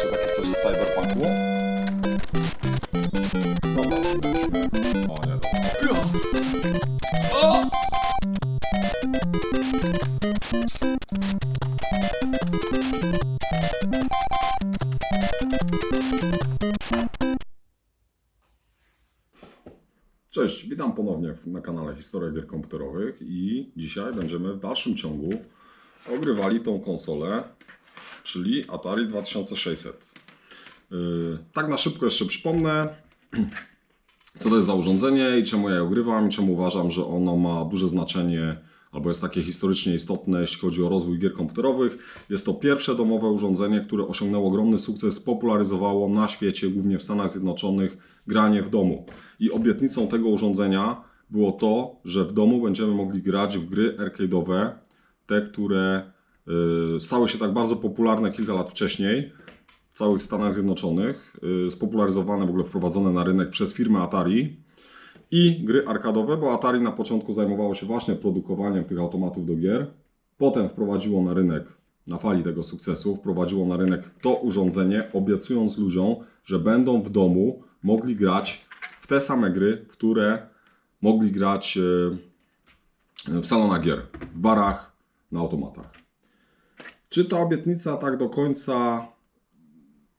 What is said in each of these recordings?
Macie takie coś z cyberpunku? Dobra. O nie. O! Cześć, witam ponownie na kanale Historia Gier Komputerowych i dzisiaj będziemy w dalszym ciągu ogrywali tą konsolę, czyli Atari 2600. Yy, tak na szybko jeszcze przypomnę, co to jest za urządzenie i czemu ja je ogrywam, i czemu uważam, że ono ma duże znaczenie albo jest takie historycznie istotne, jeśli chodzi o rozwój gier komputerowych. Jest to pierwsze domowe urządzenie, które osiągnęło ogromny sukces, spopularyzowało na świecie, głównie w Stanach Zjednoczonych, granie w domu. I obietnicą tego urządzenia było to, że w domu będziemy mogli grać w gry arcade'owe, te, które y, stały się tak bardzo popularne kilka lat wcześniej w całych Stanach Zjednoczonych, y, spopularyzowane, w ogóle wprowadzone na rynek przez firmę Atari i gry arkadowe, bo Atari na początku zajmowało się właśnie produkowaniem tych automatów do gier. Potem wprowadziło na rynek, na fali tego sukcesu, wprowadziło na rynek to urządzenie, obiecując ludziom, że będą w domu mogli grać w te same gry, w które mogli grać e, w salonach gier, w barach, na automatach. Czy ta obietnica tak do końca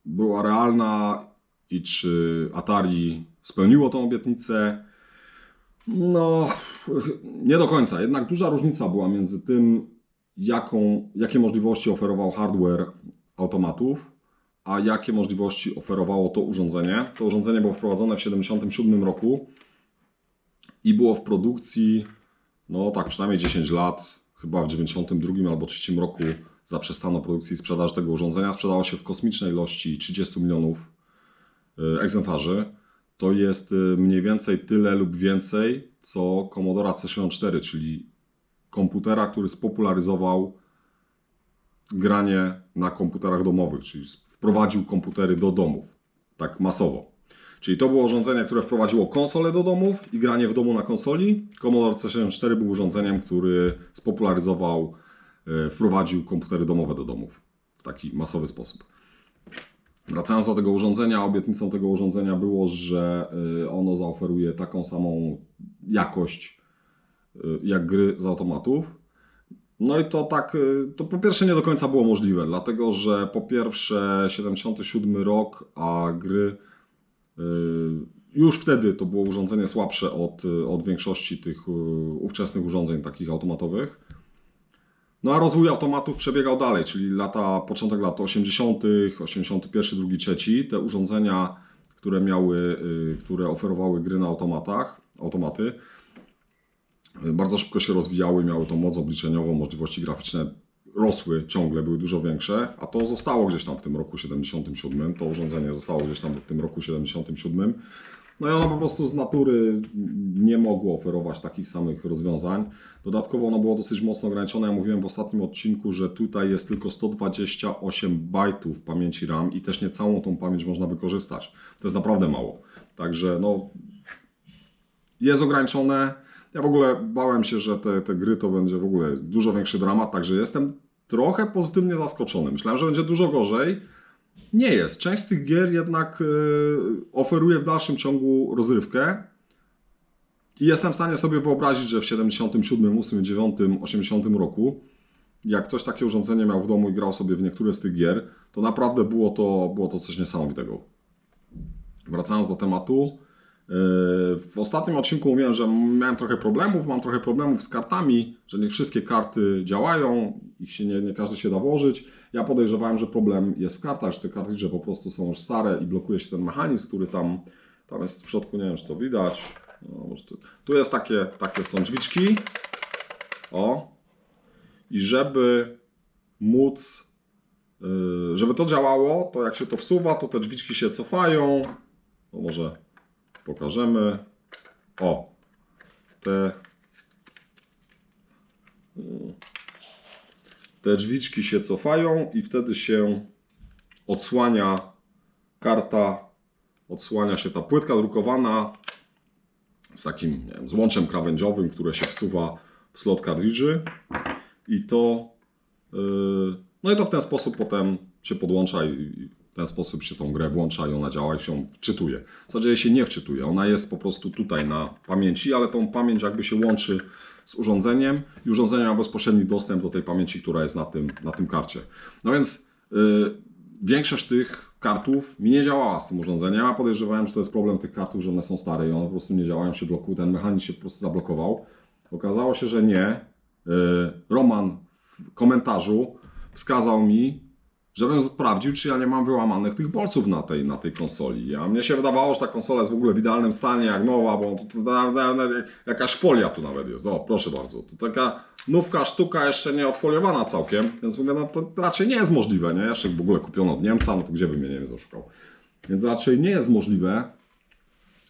była realna i czy Atari spełniło tą obietnicę? No, nie do końca. Jednak duża różnica była między tym, jaką, jakie możliwości oferował hardware automatów, a jakie możliwości oferowało to urządzenie. To urządzenie było wprowadzone w 1977 roku i było w produkcji, no tak, przynajmniej 10 lat. Chyba w 92 albo 3 roku zaprzestano produkcji i sprzedaży tego urządzenia. Sprzedało się w kosmicznej ilości 30 milionów y, egzemplarzy. To jest y, mniej więcej tyle lub więcej, co Commodore C64, czyli komputera, który spopularyzował granie na komputerach domowych, czyli wprowadził komputery do domów, tak masowo. Czyli to było urządzenie, które wprowadziło konsolę do domów i granie w domu na konsoli. Commodore C64 był urządzeniem, który spopularyzował, wprowadził komputery domowe do domów w taki masowy sposób. Wracając do tego urządzenia, obietnicą tego urządzenia było, że y, ono zaoferuje taką samą jakość y, jak gry z automatów. No i to tak, to po pierwsze nie do końca było możliwe, dlatego że po pierwsze 77 rok, a gry już wtedy to było urządzenie słabsze od, od większości tych ówczesnych urządzeń takich automatowych. No a rozwój automatów przebiegał dalej, czyli lata, początek lat 80., 81, 2, 3. Te urządzenia, które miały, y, które oferowały gry na automatach, automaty, y, bardzo szybko się rozwijały, miały tą moc obliczeniową, możliwości graficzne rosły ciągle, były dużo większe, a to zostało gdzieś tam w tym roku 77, to urządzenie zostało gdzieś tam w tym roku 77. No i ono po prostu z natury nie mogło oferować takich samych rozwiązań. Dodatkowo ono było dosyć mocno ograniczone. Ja mówiłem w ostatnim odcinku, że tutaj jest tylko 128 bajtów pamięci RAM i też nie całą tą pamięć można wykorzystać. To jest naprawdę mało. Także no, jest ograniczone. Ja w ogóle bałem się, że te, te gry to będzie w ogóle dużo większy dramat, także jestem trochę pozytywnie zaskoczony. Myślałem, że będzie dużo gorzej. Nie jest. Część z tych gier jednak y, oferuje w dalszym ciągu rozrywkę. I jestem w stanie sobie wyobrazić, że w 77, 8, 9, 80 roku, jak ktoś takie urządzenie miał w domu i grał sobie w niektóre z tych gier, to naprawdę było to, było to coś niesamowitego. Wracając do tematu, w ostatnim odcinku mówiłem, że miałem trochę problemów, mam trochę problemów z kartami, że nie wszystkie karty działają, ich się nie, nie każdy się da włożyć. Ja podejrzewałem, że problem jest w kartach, że te kartridże po prostu są już stare i blokuje się ten mechanizm, który tam, tam jest w środku, nie wiem czy to widać. No, tu, tu jest takie, takie są drzwiczki. O. I żeby móc, yy, żeby to działało, to jak się to wsuwa, to te drzwiczki się cofają. To może pokażemy. O. Te te drzwiczki się cofają i wtedy się odsłania karta, odsłania się ta płytka drukowana z takim wiem, złączem krawędziowym, które się wsuwa w slot kartridży i to yy, no i to w ten sposób potem się podłącza i W ten sposób się tą grę włącza i ona działa i się wczytuje. W zasadzie się nie wczytuje, ona jest po prostu tutaj na pamięci, ale tą pamięć jakby się łączy z urządzeniem i urządzenie ma bezpośredni dostęp do tej pamięci, która jest na tym, na tym karcie. No więc yy, większość tych kartów mi nie działała z tym urządzeniem. Ja podejrzewałem, że to jest problem tych kartów, że one są stare i one po prostu nie działają, się blokują, ten mechanizm się po prostu zablokował. Okazało się, że nie. Yy, Roman w komentarzu wskazał mi, żebym sprawdził, czy ja nie mam wyłamanych tych bolców na tej, na tej konsoli. Ja, mnie się wydawało, że ta konsola jest w ogóle w idealnym stanie, jak nowa, bo to, to, na- na- jakaś folia tu nawet jest. O, proszę bardzo. To taka nówka sztuka jeszcze nie odfoliowana całkiem, więc mówię, no to raczej nie jest możliwe, nie? Jeszcze w ogóle kupiono od Niemca, no to gdzie by mnie Niemiec zaszukał? Więc raczej nie jest możliwe,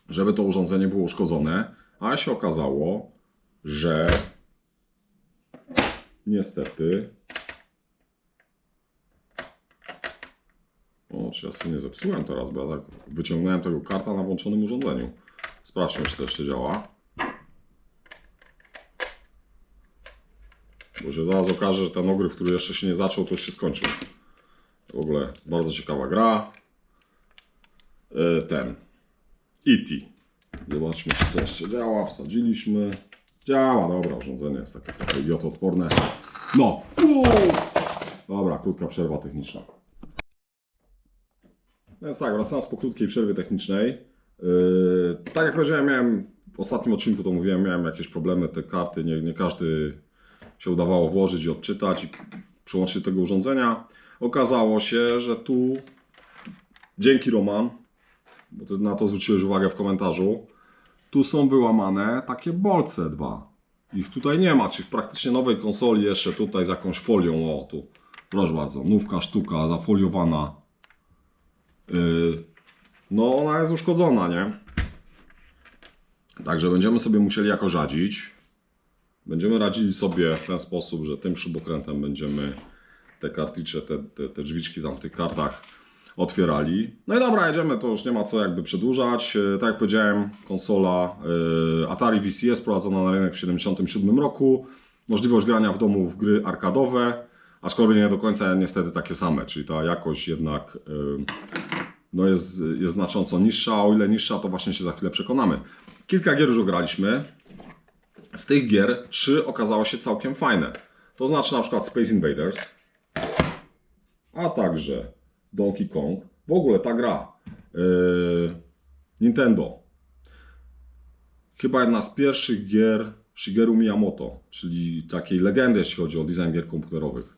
żeby to urządzenie było uszkodzone, a się okazało, że niestety O, czy ja sobie nie zepsułem teraz, bo ja tak wyciągnąłem tego karta na włączonym urządzeniu. Sprawdźmy, czy to jeszcze działa. Bo się zaraz okaże, że ten ogryw, który jeszcze się nie zaczął, to już się skończył. W ogóle bardzo ciekawa gra. Yy, Ten. E.T. Zobaczmy, czy to jeszcze działa. Wsadziliśmy. Działa, dobra, urządzenie jest takie trochę idiotoodporne. No. Dobra, krótka przerwa techniczna. Więc tak, wracając po krótkiej przerwie technicznej. Yy, tak jak powiedziałem, miałem w ostatnim odcinku to mówiłem, miałem jakieś problemy, te karty, nie, nie każdy się udawało włożyć i odczytać i przyłączyć do tego urządzenia. Okazało się, że tu dzięki Roman, bo ty na to zwróciłeś uwagę w komentarzu, tu są wyłamane takie bolce dwa. Ich tutaj nie ma, czyli w praktycznie nowej konsoli jeszcze tutaj z jakąś folią, o tu, proszę bardzo, nówka sztuka zafoliowana. Yy, no ona jest uszkodzona, nie? Także będziemy sobie musieli jakoś radzić. Będziemy radzili sobie w ten sposób, że tym śrubokrętem będziemy te karticze, te, te, te drzwiczki tam w tych kartach otwierali. No i dobra, jedziemy, to już nie ma co jakby przedłużać. E, Tak jak powiedziałem, konsola e, Atari VCS prowadzona na rynek w 1977 roku. Możliwość grania w domu w gry arkadowe, aczkolwiek nie do końca niestety takie same, czyli ta jakość jednak e, no jest, jest znacząco niższa, a o ile niższa, to właśnie się za chwilę przekonamy. Kilka gier już ograliśmy. Z tych gier trzy okazało się całkiem fajne. To znaczy na przykład Space Invaders, a także Donkey Kong. W ogóle ta gra. Yy, Nintendo. Chyba jedna z pierwszych gier Shigeru Miyamoto, czyli takiej legendy, jeśli chodzi o design gier komputerowych.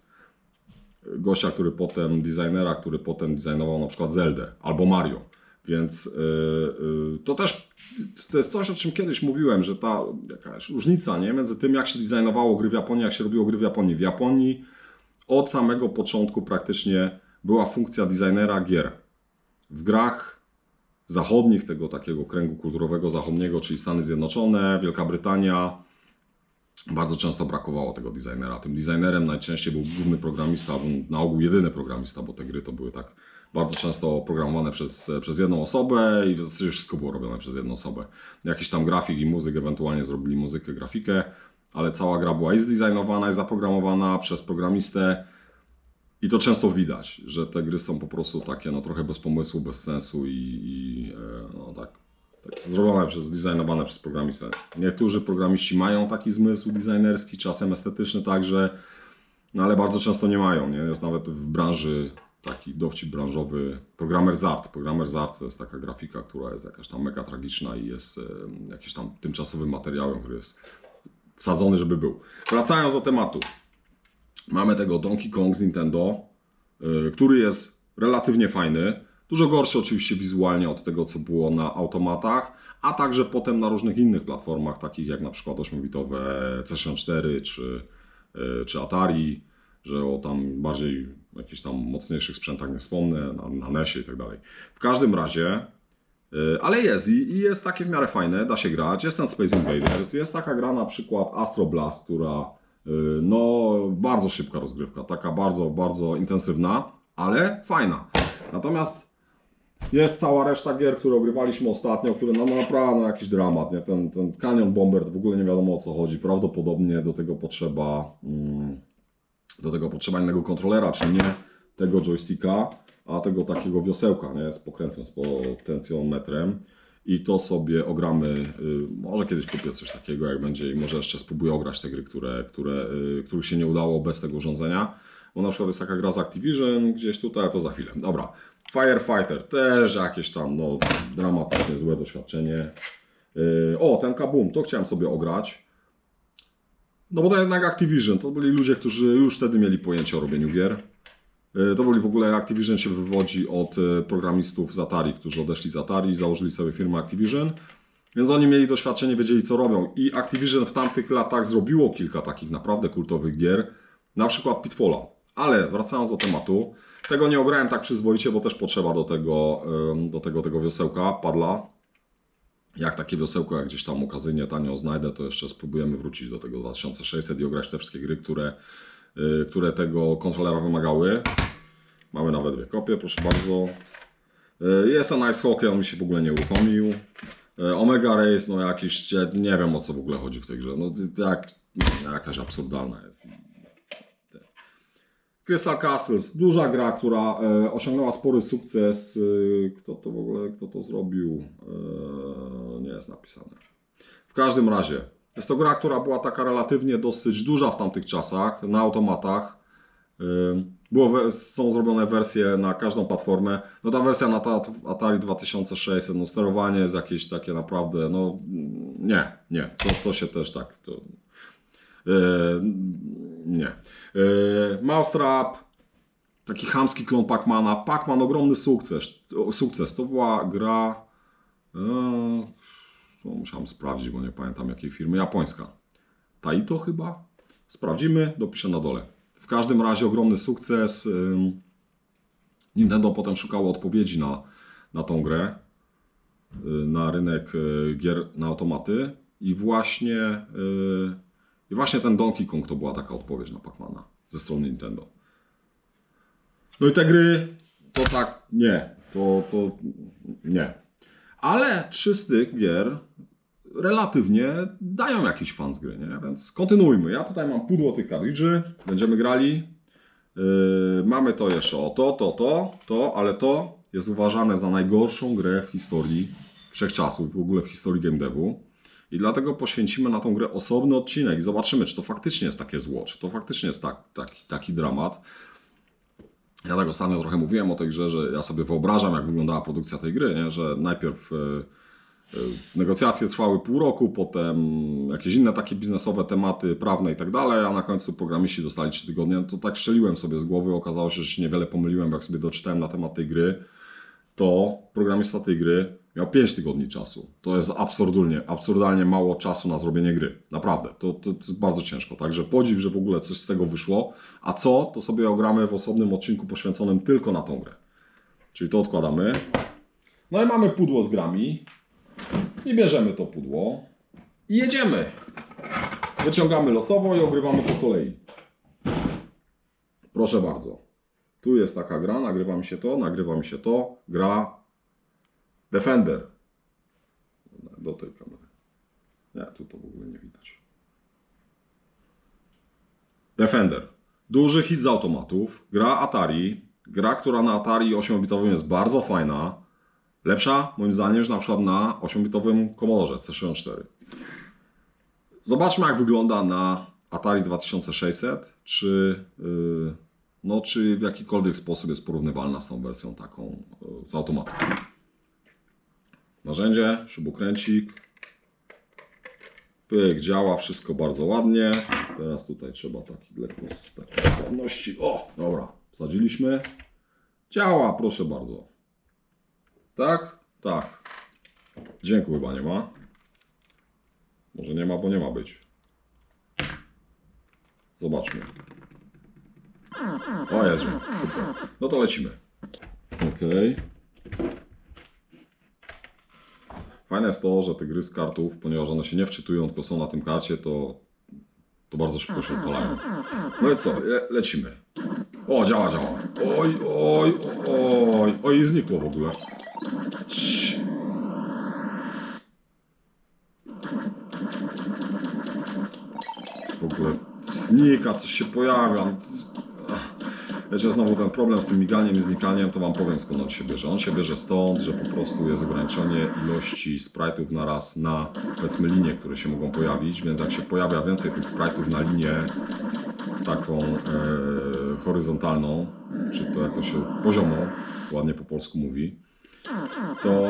Gościa, który potem, designera, który potem designował na przykład Zeldę albo Mario. Więc yy, to też to jest coś, o czym kiedyś mówiłem, że ta jakaś różnica nie? między tym, jak się designowało gry w Japonii, jak się robiło gry w Japonii. W Japonii od samego początku praktycznie była funkcja designera gier. W grach zachodnich, tego takiego kręgu kulturowego zachodniego, czyli Stany Zjednoczone, Wielka Brytania, bardzo często brakowało tego designera. Tym designerem najczęściej był główny programista, albo na ogół jedyny programista, bo te gry to były tak bardzo często programowane przez, przez jedną osobę i w zasadzie wszystko było robione przez jedną osobę. Jakiś tam grafik i muzyk, ewentualnie zrobili muzykę, grafikę, ale cała gra była i zdesignowana, i zaprogramowana przez programistę. I to często widać, że te gry są po prostu takie no, trochę bez pomysłu, bez sensu i, i e, no, tak, tak zrobione przez, zdesignowane przez programistę. Niektórzy programiści mają taki zmysł designerski, czasem estetyczny także, no ale bardzo często nie mają. Nie? Jest nawet w branży taki dowcip branżowy, programmer z art. Programmer z art to jest taka grafika, która jest jakaś tam mega tragiczna i jest jakimś tam tymczasowym materiałem, który jest wsadzony, żeby był. Wracając do tematu. Mamy tego Donkey Kong z Nintendo, y, który jest relatywnie fajny. Dużo gorszy oczywiście wizualnie od tego, co było na automatach, a także potem na różnych innych platformach, takich jak na przykład 8-bitowe C64 czy, y, czy Atari, że o tam bardziej jakichś tam mocniejszych sprzętach nie wspomnę, na, na NESie i tak dalej. W każdym razie, y, ale jest i, jest takie w miarę fajne, da się grać. Jest ten Space Invaders, jest taka gra na przykład Astro Blast, która y, no bardzo szybka rozgrywka, taka bardzo, bardzo intensywna, ale fajna. Natomiast jest cała reszta gier, które ogrywaliśmy ostatnio, które no, no naprawdę no, jakiś dramat, nie? Ten, ten Canyon Bomber w ogóle nie wiadomo o co chodzi. Prawdopodobnie do tego potrzeba mm, do tego potrzeba innego kontrolera, czy nie tego joysticka. a tego takiego wiosełka, nie, z pokrętłem, z potencjometrem. I to sobie ogramy, y, może kiedyś kupię coś takiego, jak będzie i może jeszcze spróbuję ograć te gry, które, które, y, których się nie udało bez tego urządzenia. Bo na przykład jest taka gra z Activision gdzieś tutaj, to za chwilę. Dobra, Firefighter też jakieś tam, no, dramatycznie złe doświadczenie. Yy, o, ten Kaboom, to chciałem sobie ograć. No bo to jednak Activision, to byli ludzie, którzy już wtedy mieli pojęcie o robieniu gier. Yy, To byli w ogóle, Activision się wywodzi od yy, programistów z Atari, którzy odeszli z Atari i założyli sobie firmę Activision. Więc oni mieli doświadczenie, wiedzieli co robią. I Activision w tamtych latach zrobiło kilka takich naprawdę kultowych gier, na przykład Pitfalla. Ale wracając do tematu, tego nie ograłem tak przyzwoicie, bo też potrzeba do tego, do tego, tego wiosełka, padla. Jak takie wiosełko, jak gdzieś tam okazyjnie tanio znajdę, to jeszcze spróbujemy wrócić do tego 2600 i ograć te wszystkie gry, które, y, które tego kontrolera wymagały. Mamy nawet dwie kopie, proszę bardzo. Y, Jest to Nice Hockey, on mi się w ogóle nie uruchomił. Y, Omega Race, no jakiś, ja nie wiem o co w ogóle chodzi w tej grze. No jak, jakaś absurdalna jest. Crystal Castles, duża gra, która e, osiągnęła spory sukces. E, kto to w ogóle, kto to zrobił? E, nie jest napisane. W każdym razie, jest to gra, która była taka relatywnie dosyć duża w tamtych czasach, na automatach. E, było, są zrobione wersje na każdą platformę. No ta wersja na ta Atari 2600, no sterowanie jest jakieś takie naprawdę, no nie, nie, to, to się też tak, to, nie. E, Mousetrap, taki chamski klon Pacmana. Pacman ogromny sukces. sukces. To była gra. To musiałem sprawdzić, bo nie pamiętam jakiej firmy. Japońska. Taito chyba? Sprawdzimy, dopiszę na dole. W każdym razie ogromny sukces. Nintendo potem szukało odpowiedzi na, na tą grę, na rynek gier na automaty i właśnie, i właśnie ten Donkey Kong to była taka odpowiedź na Pacmana ze strony Nintendo. No i te gry to tak nie, to, to nie. Ale trzy z tych gier relatywnie dają jakiś fan z gry, nie? Więc kontynuujmy. Ja tutaj mam pudło tych kartridży, będziemy grali. Yy, mamy to jeszcze o to, to, to, to, ale to jest uważane za najgorszą grę w historii wszechczasów, w ogóle w historii game devu. I dlatego poświęcimy na tą grę osobny odcinek i zobaczymy, czy to faktycznie jest takie zło, czy to faktycznie jest tak, taki, taki dramat. Ja tak ostatnio trochę mówiłem o tej grze, że ja sobie wyobrażam, jak wyglądała produkcja tej gry, nie? że najpierw e, e, negocjacje trwały pół roku, potem jakieś inne takie biznesowe tematy, prawne i tak dalej, a na końcu programiści dostali 3 tygodnie. To tak strzeliłem sobie z głowy, okazało się, że się niewiele pomyliłem, jak sobie doczytałem na temat tej gry, to programista tej gry miał 5 tygodni czasu. To jest absurdalnie, absurdalnie mało czasu na zrobienie gry. Naprawdę, to, to, to jest bardzo ciężko. Także podziw, że w ogóle coś z tego wyszło. A co, to sobie ogramy w osobnym odcinku poświęconym tylko na tą grę. Czyli to odkładamy. No i mamy pudło z grami. I bierzemy to pudło. I jedziemy. Wyciągamy losowo i ogrywamy po kolei. Proszę bardzo. Tu jest taka gra, nagrywa mi się to, nagrywa mi się to. Gra Defender. Do tej kamery. Nie, tu to w ogóle nie widać. Defender. Duży hit z automatów. Gra Atari. Gra, która na Atari 8-bitowym jest bardzo fajna. Lepsza, moim zdaniem, niż na przykład na 8-bitowym Commodore C64. Zobaczmy, jak wygląda na Atari 2600. Czy, yy, no, czy w jakikolwiek sposób jest porównywalna z tą wersją taką yy, z automatu. Narzędzie, śrubokręcik. Pyk, działa, wszystko bardzo ładnie. Teraz tutaj trzeba taki lekko z takiej sprawności. O, dobra, wsadziliśmy. Działa, proszę bardzo. Tak? Tak. Dźwięku chyba nie ma. Może nie ma, bo nie ma być. Zobaczmy. O, dźwięk. Super. No to lecimy. Okej. Fajne jest to, że te gry z kartów, ponieważ one się nie wczytują, tylko są na tym karcie, to, to bardzo szybko się odpalają. No i co? Le lecimy. O, działa, działa. Oj, oj, oj, oj, znikło w ogóle. W ogóle znika, coś się pojawia. Wiecie, znowu ten problem z tym miganiem i znikaniem, to Wam powiem skąd on się bierze. On się bierze stąd, że po prostu jest ograniczenie ilości sprite'ów na raz na, powiedzmy, linie, które się mogą pojawić, więc jak się pojawia więcej tych sprite'ów na linię taką e, horyzontalną, czy to jak to się, poziomą, ładnie po polsku mówi, to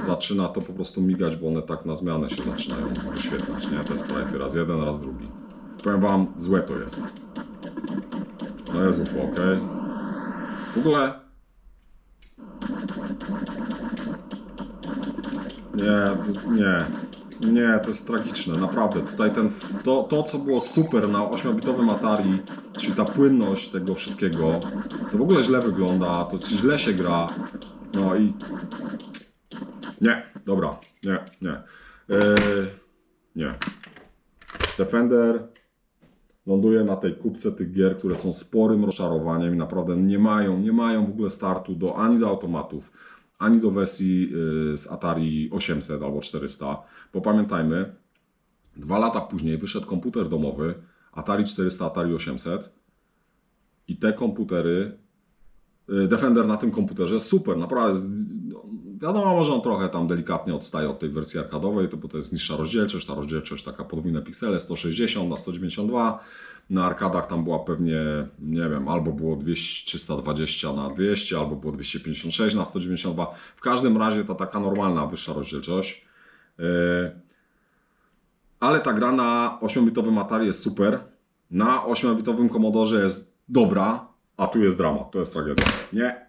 zaczyna to po prostu migać, bo one tak na zmianę się zaczynają wyświetlać, nie? Te sprite'y, raz jeden, raz drugi. Powiem Wam, złe to jest. No jest UFO, ok? W ogóle... Nie, nie. Nie, to jest tragiczne, naprawdę. Tutaj ten, to, to, co było super na 8-bitowym Atari, czyli ta płynność tego wszystkiego, to w ogóle źle wygląda, to źle się gra. No i... Nie, dobra, nie, nie. Yy, nie. Defender ląduje na tej kupce tych gier, które są sporym rozczarowaniem i naprawdę nie mają, nie mają w ogóle startu do, ani do automatów, ani do wersji y, z Atari 800 albo 400. Bo pamiętajmy, dwa lata później wyszedł komputer domowy Atari 400, Atari 800 i te komputery, y, Defender na tym komputerze super, naprawdę. Wiadomo, że on trochę tam delikatnie odstaje od tej wersji arkadowej, to, bo to jest niższa rozdzielczość, ta rozdzielczość taka podwójne piksele, 160 na 192. Na arkadach tam była pewnie, nie wiem, albo było 200, 320 na 200, albo było 256 na 192. W każdym razie to taka normalna, wyższa rozdzielczość. Yy, Ale ta gra na 8-bitowym Atari jest super. Na 8-bitowym Commodore jest dobra, a tu jest dramat. To jest tragedia. Nie.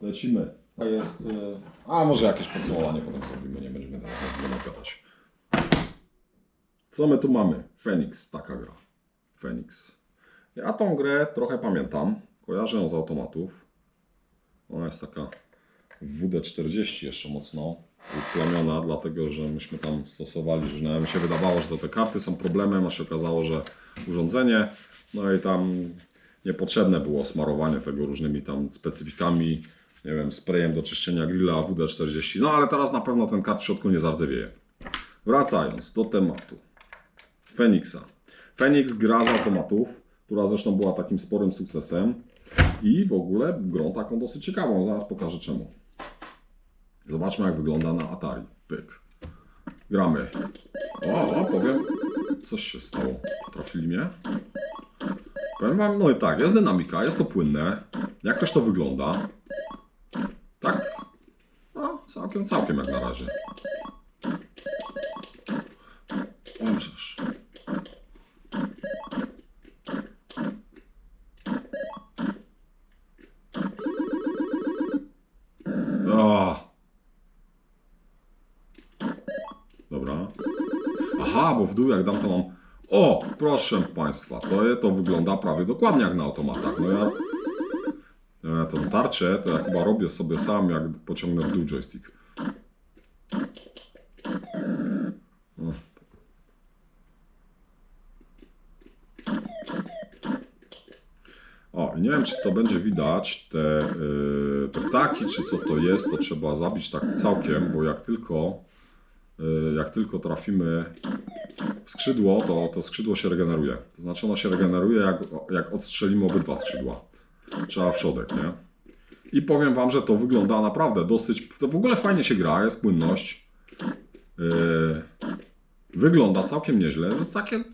Lecimy. To jest. yy, A może jakieś podsumowanie potem zrobimy, nie będziemy teraz będziemy gadać. Co my tu mamy? Phoenix, taka gra. Phoenix. Ja tą grę trochę pamiętam. Kojarzę ją z automatów. Ona jest taka w WD-40 jeszcze mocno uplamiona, dlatego że myśmy tam stosowali różne. Mi się wydawało, że to te karty są problemem, a się okazało, że urządzenie. No i tam niepotrzebne było smarowanie tego różnymi tam specyfikami, nie wiem, sprayem do czyszczenia grilla WD-40. No ale teraz na pewno ten kart w środku nie zardzewieje. Wracając do tematu. Feniksa. Fenix gra z automatów, która zresztą była takim sporym sukcesem i w ogóle grą taką dosyć ciekawą. Zaraz pokażę czemu. Zobaczmy jak wygląda na Atari. Pyk. Gramy. O, o powiem, coś się stało. Trafili mnie? Powiem wam, no i tak, jest dynamika, jest to płynne. Jakoś to wygląda. Tak, no, całkiem, całkiem jak na razie. Żeż. O. Dobra. Aha, bo w dół jak dam to mam... O, proszę Państwa, to, to wygląda prawie dokładnie jak na automatach. No ja... tą tarczę to ja chyba robię sobie sam, jak pociągnę w dół joystick. O. Nie wiem, czy to będzie widać, te, yy, te ptaki, czy co to jest, to trzeba zabić tak całkiem, bo jak tylko, yy, jak tylko trafimy w skrzydło, to, to skrzydło się regeneruje. To znaczy ono się regeneruje, jak, jak odstrzelimy obydwa skrzydła. Trzeba w środek, nie? I powiem Wam, że to wygląda naprawdę dosyć, to w ogóle fajnie się gra, jest płynność. Yy, wygląda całkiem nieźle. Jest takie,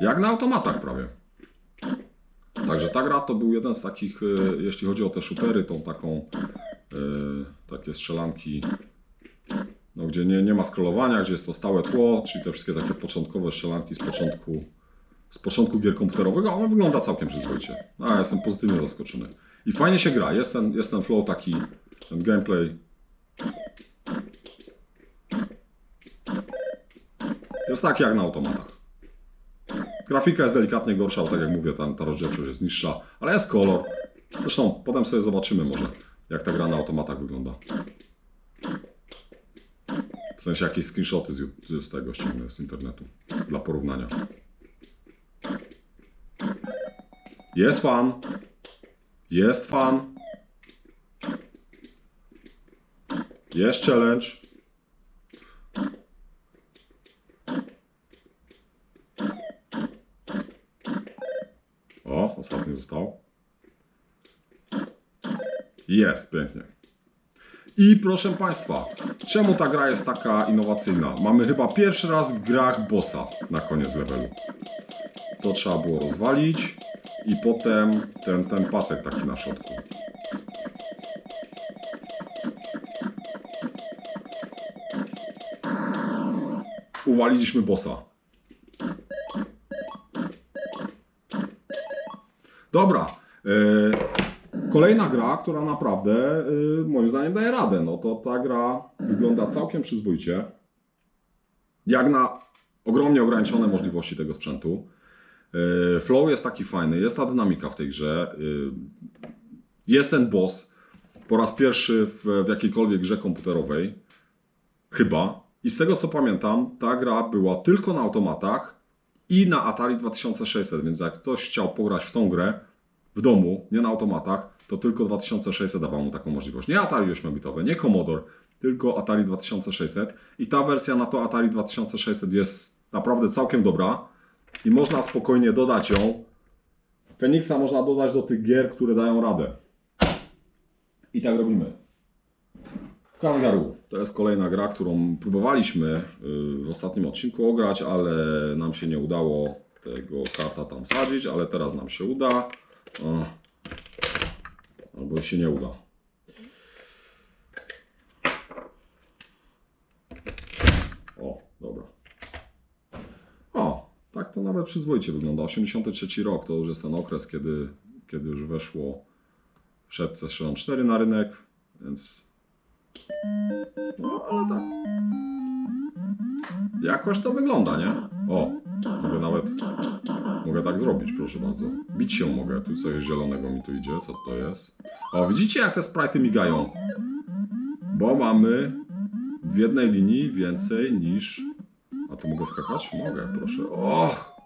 jak na automatach prawie. Także ta gra to był jeden z takich, y, jeśli chodzi o te shootery, tą taką, y, takie strzelanki, no, gdzie nie, nie ma scrollowania, gdzie jest to stałe tło, czyli te wszystkie takie początkowe strzelanki z początku, z początku gier komputerowego, ono wygląda całkiem przyzwoicie. Ja jestem pozytywnie zaskoczony. I fajnie się gra, jest ten, jest ten flow taki, ten gameplay. Jest taki jak na automatach. Grafika jest delikatnie gorsza, bo tak jak mówię, ta, ta rozdzielczość jest niższa, ale jest kolor. Zresztą potem sobie zobaczymy może, jak ta gra na automatach wygląda. W sensie jakieś screenshoty z, z tego ściągnę z internetu dla porównania. Jest fan. Jest fan. Jest challenge. O, ostatnio dostał. Jest, pięknie. I proszę Państwa, czemu ta gra jest taka innowacyjna? Mamy chyba pierwszy raz w grach bossa na koniec levelu. To trzeba było rozwalić i potem ten, ten pasek taki na środku. Uwaliliśmy bossa. Dobra. e, kolejna gra, która naprawdę e, moim zdaniem daje radę. No to ta gra wygląda całkiem przyzwoicie. Jak na ogromnie ograniczone możliwości tego sprzętu. E, flow jest taki fajny, jest ta dynamika w tej grze. e, jest ten boss po raz pierwszy w, w jakiejkolwiek grze komputerowej. Chyba. I z tego co pamiętam, ta gra była tylko na automatach i na Atari 2600, więc jak ktoś chciał pograć w tą grę w domu, nie na automatach, to tylko 2600 dawał mu taką możliwość. Nie Atari 8-bitowe, nie Commodore, tylko Atari 2600. I ta wersja na to Atari 2600 jest naprawdę całkiem dobra i można spokojnie dodać ją. Feniksa można dodać do tych gier, które dają radę. I tak robimy. Kangaroo to jest kolejna gra, którą próbowaliśmy y, w ostatnim odcinku ograć, ale nam się nie udało tego karta tam sadzić, ale teraz nam się uda. Albo się nie uda. O, dobra. O, tak to nawet przyzwoicie wygląda. 83 rok to już jest ten okres, kiedy, kiedy już weszło wszedł Session 4 na rynek, więc no, ale tak. Jakoś to wygląda, nie? O, mogę nawet. Mogę tak zrobić, proszę bardzo. Bić się mogę. Tu coś zielonego mi tu idzie. Co to jest? O, widzicie jak te sprite'y migają? Bo mamy w jednej linii więcej niż. Tu mogę skakać? Mogę, proszę. Och!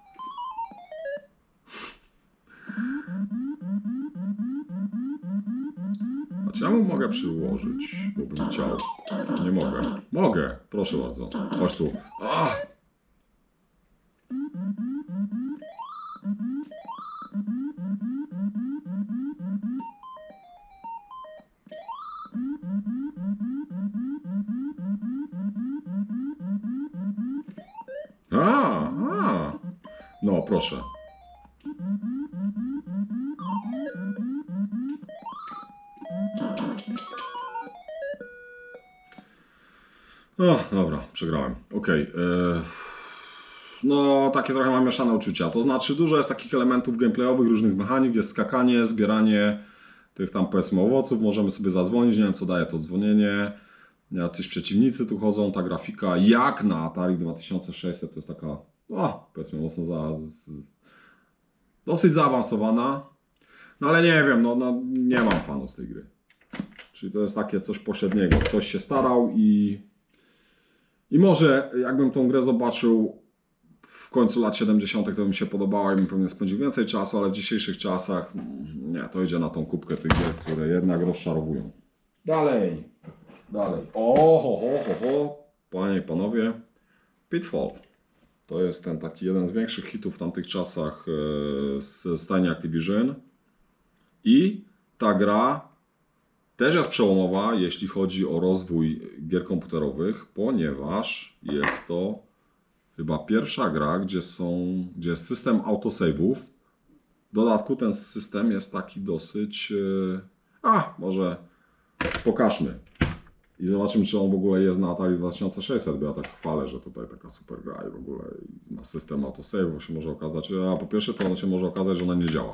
Czy ja mu mogę przyłożyć, bo bym chciał? Nie mogę. Mogę, proszę bardzo. Chodź tu. Ach! Proszę. O, dobra, przegrałem. Okej. e, No, takie trochę mam mieszane uczucia. To znaczy, dużo jest takich elementów gameplayowych, różnych mechanik, jest skakanie, zbieranie tych tam powiedzmy owoców, możemy sobie zadzwonić, nie wiem co daje to dzwonienie. Jacyś przeciwnicy tu chodzą, ta grafika jak na Atari 2600 to jest taka, o, powiedzmy mocno za, z, dosyć zaawansowana. No ale nie wiem, no, no nie mam fanów z tej gry. Czyli to jest takie coś pośredniego. Ktoś się starał i i może jakbym tą grę zobaczył w końcu lat 70., to mi się podobała i bym pewnie spędził więcej czasu, ale w dzisiejszych czasach mm, nie, to idzie na tą kubkę tych gier, które jednak rozczarowują. Dalej, dalej. O, ho, ho, ho, ho. Panie i panowie, Pitfall. To jest ten taki jeden z większych hitów w tamtych czasach e, z stajni Activision. I ta gra też jest przełomowa, jeśli chodzi o rozwój gier komputerowych, ponieważ jest to chyba pierwsza gra, gdzie, są, gdzie jest system autosave'ów. W dodatku ten system jest taki dosyć. e, A, może pokażmy. I zobaczymy, czy on w ogóle jest na Atari 2600, bo ja tak chwalę, że tutaj taka super gra i w ogóle ma system autosave'ów. Się może okazać, a po pierwsze to ono się może okazać, że ona nie działa.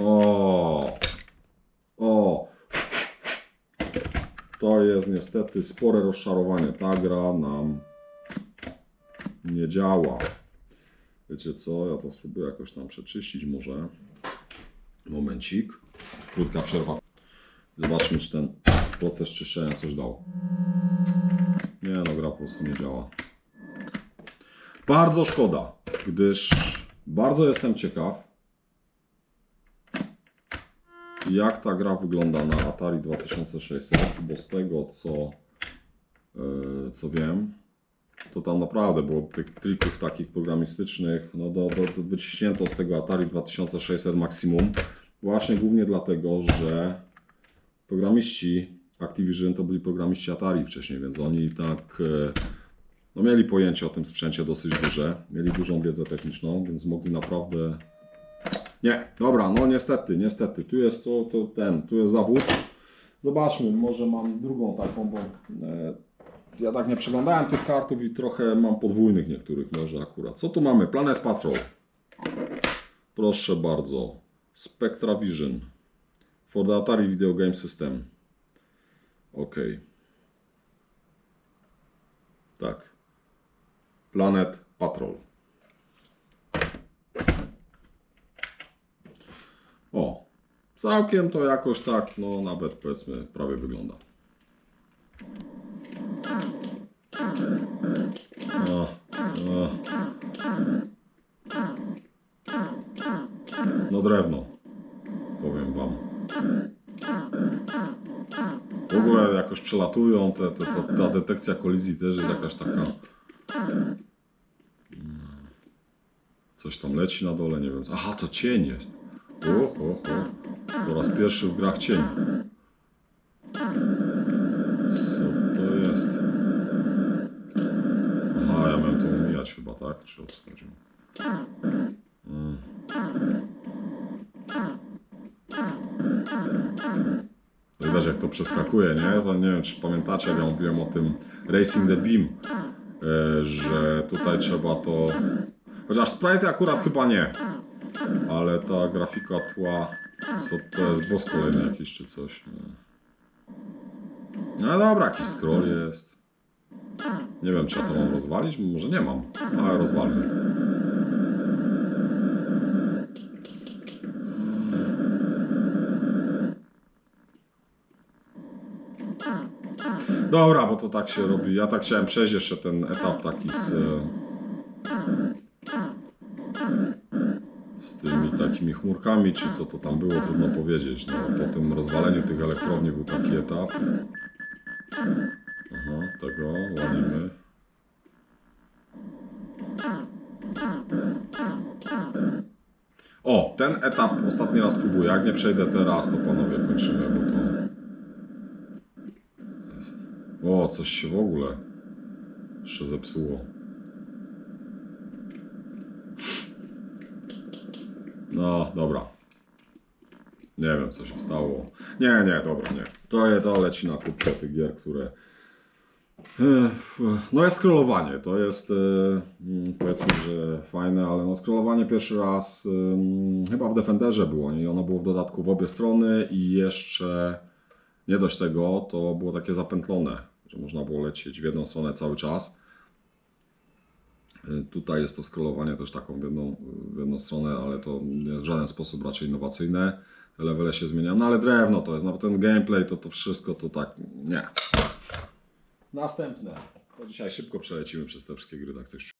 O, o, to jest niestety spore rozczarowanie. Ta gra nam nie działa. Wiecie co? Ja to spróbuję jakoś tam przeczyścić może. Momencik. Krótka przerwa. Zobaczmy, czy ten proces czyszczenia coś dał. Nie no, gra po prostu nie działa. Bardzo szkoda, gdyż bardzo jestem ciekaw, jak ta gra wygląda na Atari 2600, bo z tego co, e, co wiem, to tam naprawdę było tych trików takich programistycznych, no do, do, do wyciśnięto z tego Atari 2600 Maximum, właśnie głównie dlatego, że programiści Activision to byli programiści Atari wcześniej, więc oni tak e, no mieli pojęcie o tym sprzęcie dosyć duże, mieli dużą wiedzę techniczną, więc mogli naprawdę... Nie, dobra, no niestety, niestety, tu jest to, to ten, tu jest zawód. Zobaczmy, może mam drugą taką, bo e, ja tak nie przeglądałem tych kartów i trochę mam podwójnych niektórych może akurat. Co tu mamy? Planet Patrol. Proszę bardzo. Spectra Vision. For the Atari Video Game System. Ok. Tak. Planet Patrol. O. Całkiem to jakoś tak, no nawet powiedzmy prawie wygląda. O, o. No drewno, powiem wam. W ogóle jakoś przelatują, te, te, te, ta detekcja kolizji też jest jakaś taka... Mm. Coś tam leci na dole, nie wiem. Aha, to cień jest. O, o, o. Po raz pierwszy w grach cień. Co to jest? Aha, ja miałem to umijać chyba, tak? Czy o co chodziło? Mm. To Widać jak to przeskakuje, nie? To nie wiem, czy pamiętacie, jak ja mówiłem o tym Racing the Beam, e, że tutaj trzeba to... Chociaż sprite akurat chyba nie, ale ta grafika tła, co to jest, boss kolejny jakiś czy coś. Nie. No dobra, jakiś scroll jest. Nie wiem, czy ja to mam rozwalić, może nie mam, ale rozwalmy. Dobra, bo to tak się robi. Ja tak chciałem przejść jeszcze ten etap taki z. Z tymi takimi chmurkami, czy co to tam było, trudno powiedzieć. No, po tym rozwaleniu tych elektrowni był taki etap. Aha, tego łamimy. O, ten etap ostatni raz próbuję. Jak nie przejdę teraz, to panowie kończymy, bo to. O, coś się w ogóle jeszcze zepsuło. No, dobra. Nie wiem, co się stało. Nie, nie, dobra, nie. To, je- to leci na kubkę tych gier, które... No jest scrollowanie, to jest e, mm, powiedzmy, że fajne, ale no scrollowanie pierwszy raz ym, chyba w Defenderze było nie? i ono było w dodatku w obie strony i jeszcze nie dość tego, to było takie zapętlone, że można było lecieć w jedną stronę cały czas. Y, Tutaj jest to scrollowanie też taką w jedną, w jedną stronę, ale to nie jest w żaden sposób raczej innowacyjne. Te levele się zmieniają, no ale drewno to jest, no ten gameplay to to wszystko to tak, nie. Następne. To dzisiaj szybko przelecimy przez te wszystkie gry, tak coś